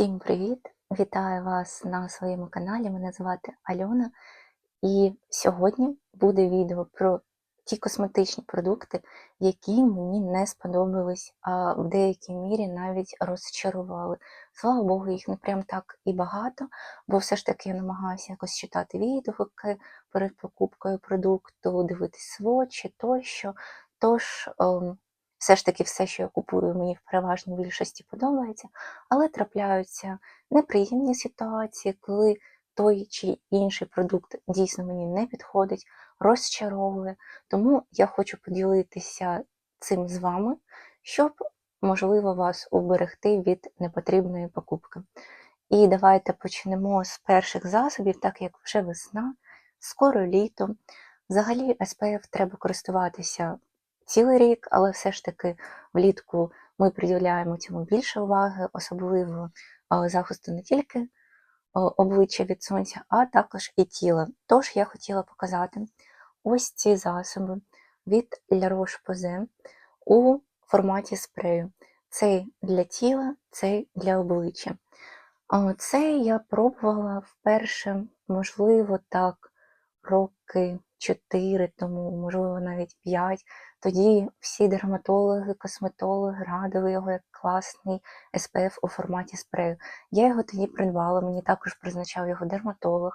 Всім привіт! Вітаю вас на своєму каналі. Мене звати Альона, і сьогодні буде відео про ті косметичні продукти, які мені не сподобались, а в деякій мірі навіть розчарували. Слава Богу, їх не прям так і багато, бо все ж таки я намагаюся якось читати відгуки перед покупкою продукту, дивитись свочі тощо. Тож. ем, все ж таки все, що я купую, мені в переважній більшості подобається, але трапляються неприємні ситуації, коли той чи інший продукт дійсно мені не підходить, розчаровує. Тому я хочу поділитися цим з вами, щоб, можливо, вас уберегти від непотрібної покупки. І давайте почнемо з перших засобів, так як вже весна, скоро літо. Взагалі, SPF треба користуватися цілий рік, але все ж таки влітку ми приділяємо цьому більше уваги, особливо захисту не тільки обличчя від сонця, а також і тіла. Тож я хотіла показати ось ці засоби від La Roche-Posay у форматі спрею. Цей для тіла, цей для обличчя. А Цей я пробувала вперше, можливо, так, роки 4 тому, можливо, навіть 5. Тоді всі дерматологи, косметологи радили його як класний SPF у форматі спрею. Я його тоді придбала, мені також призначав його дерматолог.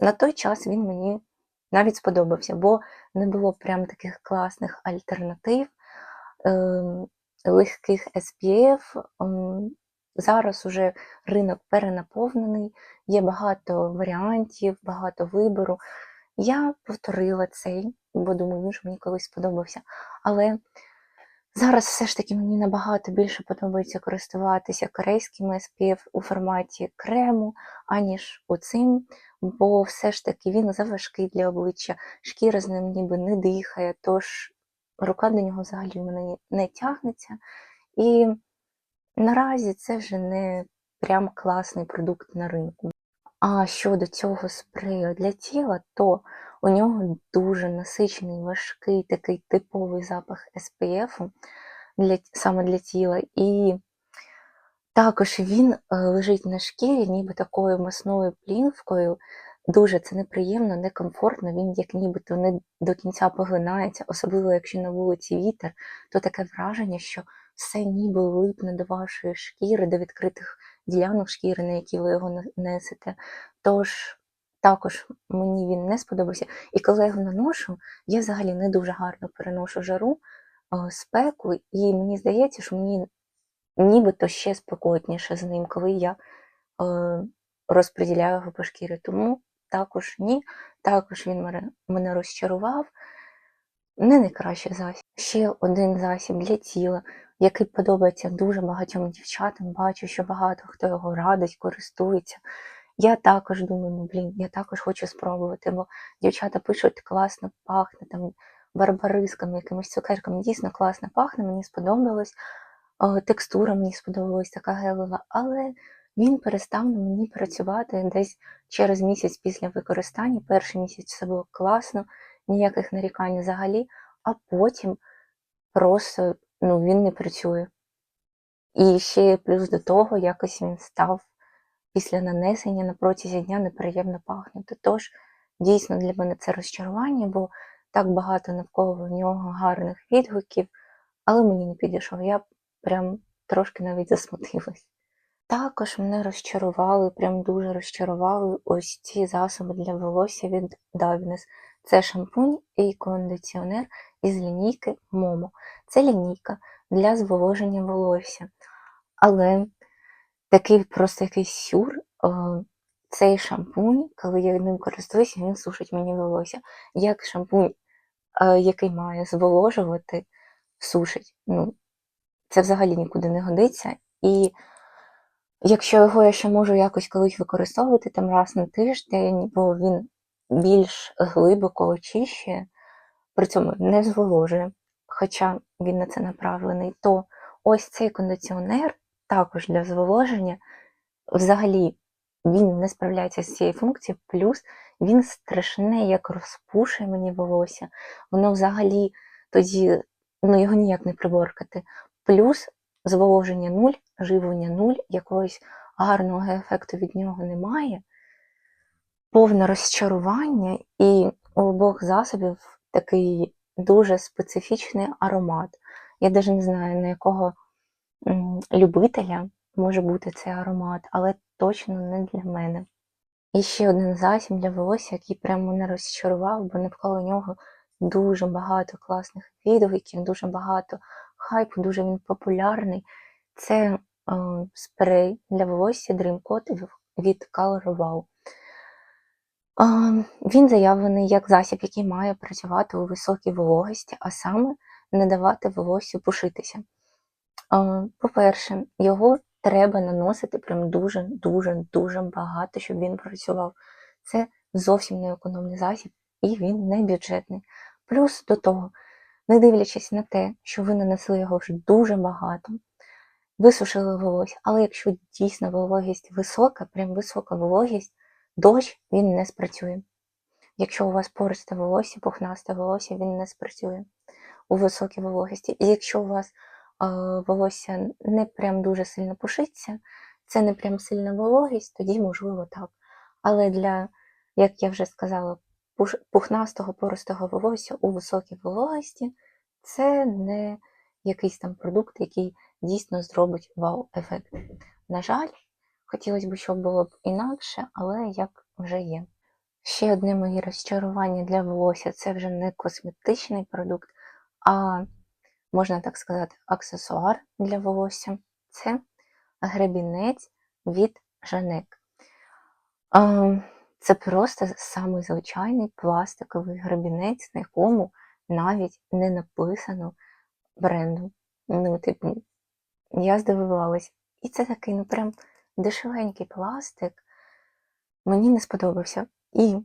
На той час він мені навіть сподобався, бо не було прям таких класних альтернатив, ем, легких SPF. Зараз уже ринок перенаповнений, є багато варіантів, багато вибору. Я повторила цей, бо думаю, він ж мені колись сподобався. Але зараз все ж таки мені набагато більше подобається користуватися корейським SPF у форматі крему, аніж оцим, бо все ж таки він заважкий для обличчя, шкіра з ним ніби не дихає, тож рука до нього взагалі в мене не тягнеться. І наразі це вже не прям класний продукт на ринку. А щодо цього спрею для тіла, то у нього дуже насичений, важкий такий типовий запах SPF для, саме для тіла. І також він е, лежить на шкірі, ніби такою масною плівкою. Дуже це неприємно, некомфортно, він як нібито не до кінця поглинається, особливо якщо на вулиці вітер, то таке враження, що все ніби липне до вашої шкіри, до відкритих ділянок шкіри, на які ви його несете. Тож також мені він не сподобався. І коли я його наношу, я взагалі не дуже гарно переношу жару, спеку, і мені здається, що мені нібито ще спекотніше з ним, коли я розподіляю його по шкірі. Тому також ні, також він мене розчарував. Не найкращий засіб. Ще один засіб для тіла, який подобається дуже багатьом дівчатам. Бачу, що багато хто його радить, користується. Я також думаю, ну блін, я також хочу спробувати, бо дівчата пишуть, класно пахне, там барбарисками, якимись цукерками. Дійсно класно пахне, мені сподобалось. Текстура мені сподобалась така гелева, але він перестав на мені працювати десь через місяць після використання. Перший місяць все було класно, ніяких нарікань взагалі, а потім просто ну, він не працює. І ще плюс до того, якось він став після нанесення на протязі дня неприємно пахнути. Тож, дійсно, для мене це розчарування, бо так багато навколо в нього гарних відгуків, але мені не підійшов. Я прям трошки навіть засмутилась. Також мене розчарували, прям дуже розчарували ось ці засоби для волосся від Davines. Це шампунь і кондиціонер із лінійки Momo. Це лінійка для зволоження волосся. Але такий просто якийсь сюр, цей шампунь, коли я ним користуюся, він сушить мені волосся. Як шампунь, який має зволожувати, сушить. Ну, Це взагалі нікуди не годиться. І якщо його я ще можу якось колись використовувати там раз на тиждень, бо він більш глибоко очищує, при цьому не зволожує, хоча він на це направлений, то ось цей кондиціонер також для зволоження, взагалі він не справляється з цією функцією, плюс він страшне, як розпушує мені волосся. Воно взагалі тоді ну, його ніяк не приборкати. Плюс зволоження нуль, живлення нуль, якогось гарного ефекту від нього немає, повне розчарування, і у обох засобів такий дуже специфічний аромат. Я навіть не знаю, на якого любителя може бути цей аромат, але точно не для мене. І ще один засіб для волосся, який прямо мене розчарував, бо навколо нього дуже багато класних відгуків, дуже багато хайпу, дуже він популярний. Це е, спрей для волосся Dream Coat від Color Wow. Е, він заявлений як засіб, який має працювати у високій вологості, а саме не давати волоссю пушитися. Е, По-перше, його треба наносити прям дуже-дуже-дуже багато, щоб він працював. Це зовсім не економний засіб, і він не бюджетний. Плюс до того, не дивлячись на те, що ви нанесли його вже дуже багато, висушили волосся, але якщо дійсно вологість висока, прям висока вологість, дощ він не спрацює. Якщо у вас пористе волосся, пухнасте волосся, він не спрацює у високій вологості. І якщо у вас е, волосся не прям дуже сильно пушиться, це не прям сильна вологість, тоді можливо так. Але для, як я вже сказала, пухнастого пористого волосся у високій вологості це не якийсь там продукт, який дійсно зробить вау-ефект. На жаль, хотілося б, щоб було б інакше, але як вже є. Ще одне моє розчарування для волосся це вже не косметичний продукт, а можна так сказати, аксесуар для волосся. Це гребінець від Жанек. Це просто самий звичайний пластиковий гребінець, на якому навіть не написано бренду. Ну, типу, я здивувалась. І це такий, ну прям дешевенький пластик. Мені не сподобався. І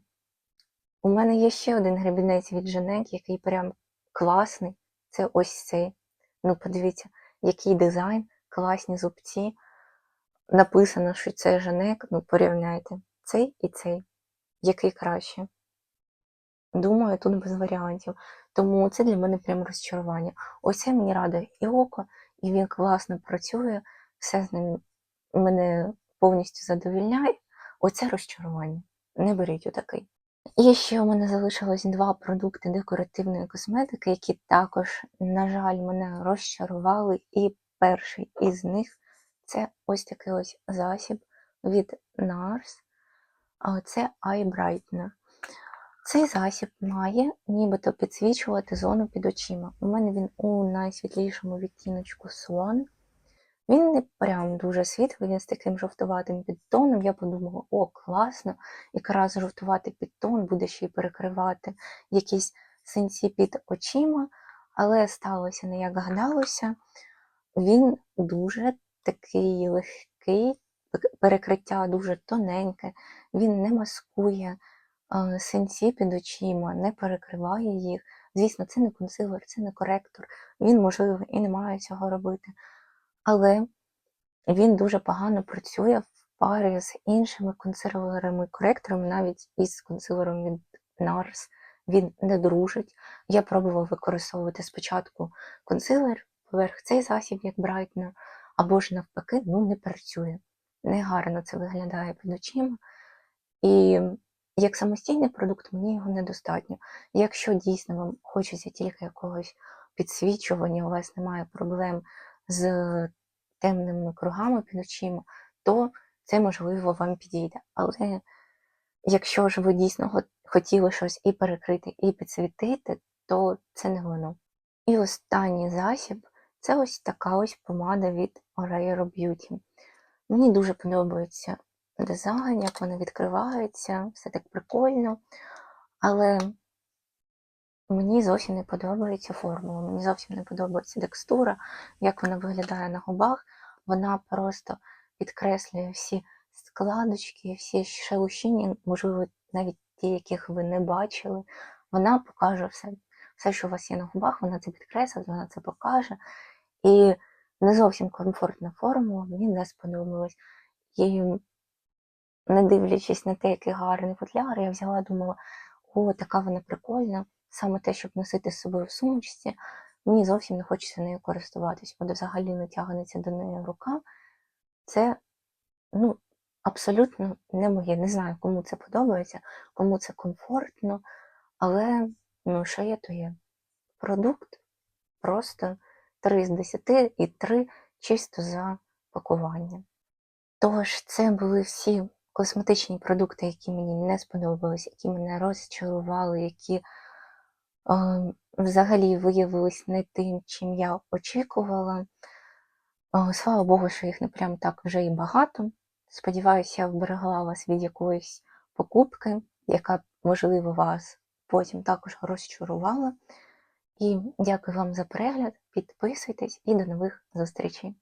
у мене є ще один гребінець від Жанек, який прям класний. Це ось цей. Ну, подивіться, який дизайн, класні зубці. Написано, що це Жанек. Ну, порівняйте. Цей і цей. Який краще? Думаю, тут без варіантів. Тому це для мене прям розчарування. Ось це мені радує і око, і він класно працює, все з ним мене повністю задовільняє. Оце розчарування. Не беріть отакий. І ще у мене залишилось два продукти декоративної косметики, які також, на жаль, мене розчарували. І перший із них це ось такий ось засіб від NARS. А Це Eye. Цей засіб має нібито підсвічувати зону під очима. У мене він у найсвітлішому відтіночку Swan. Він не прям дуже світлий, він з таким жовтуватим підтоном. Я подумала, о, класно, якраз жовтуватий підтон буде ще й перекривати якісь синці під очима, але сталося не як гадалося. Він дуже такий легкий, перекриття дуже тоненьке, він не маскує синці під очима, не перекриває їх. Звісно, це не консилер, це не коректор. Він, можливо, і не має цього робити. Але він дуже погано працює в парі з іншими консилерами, коректорами, навіть із консилером від NARS. Він не дружить. Я пробувала використовувати спочатку консилер поверх цей засіб, як брайтнер, або ж навпаки, ну не працює. Негарно це виглядає під очима. І як самостійний продукт мені його недостатньо. Якщо дійсно вам хочеться тільки якогось підсвічування, у вас немає проблем з темними кругами під очима, то це можливо вам підійде. Але якщо ж ви дійсно хотіли щось і перекрити, і підсвітити, то це не воно. І останній засіб це ось така ось помада від Oreo Beauty. Мені дуже подобається дизайн, як вона відкривається, все так прикольно. Але мені зовсім не подобається формула, мені зовсім не подобається текстура, як вона виглядає на губах. Вона просто підкреслює всі складочки, всі шелушіння, можливо, навіть ті, яких ви не бачили. Вона покаже все, все, що у вас є на губах, вона це підкреслить, вона це покаже. І не зовсім комфортна формула, мені не сподобалась. І не дивлячись на те, який гарний футляр, я взяла, думала, о, така вона прикольна. Саме те, щоб носити з собою в сумочці, мені зовсім не хочеться нею користуватись. От взагалі не тягнеться до неї рука. Це ну, абсолютно не моє. Не знаю, кому це подобається, кому це комфортно, але ну, що є, то є. Продукт просто 3 з 10 і 3 чисто за пакування. Тож, це були всі косметичні продукти, які мені не сподобались, які мене розчарували, які е, взагалі виявились не тим, чим я очікувала. Е, Слава Богу, що їх не прям так вже і багато. Сподіваюся, я вберегла вас від якоїсь покупки, яка, можливо, вас потім також розчарувала. І дякую вам за перегляд. Підписуйтесь і до нових зустрічей!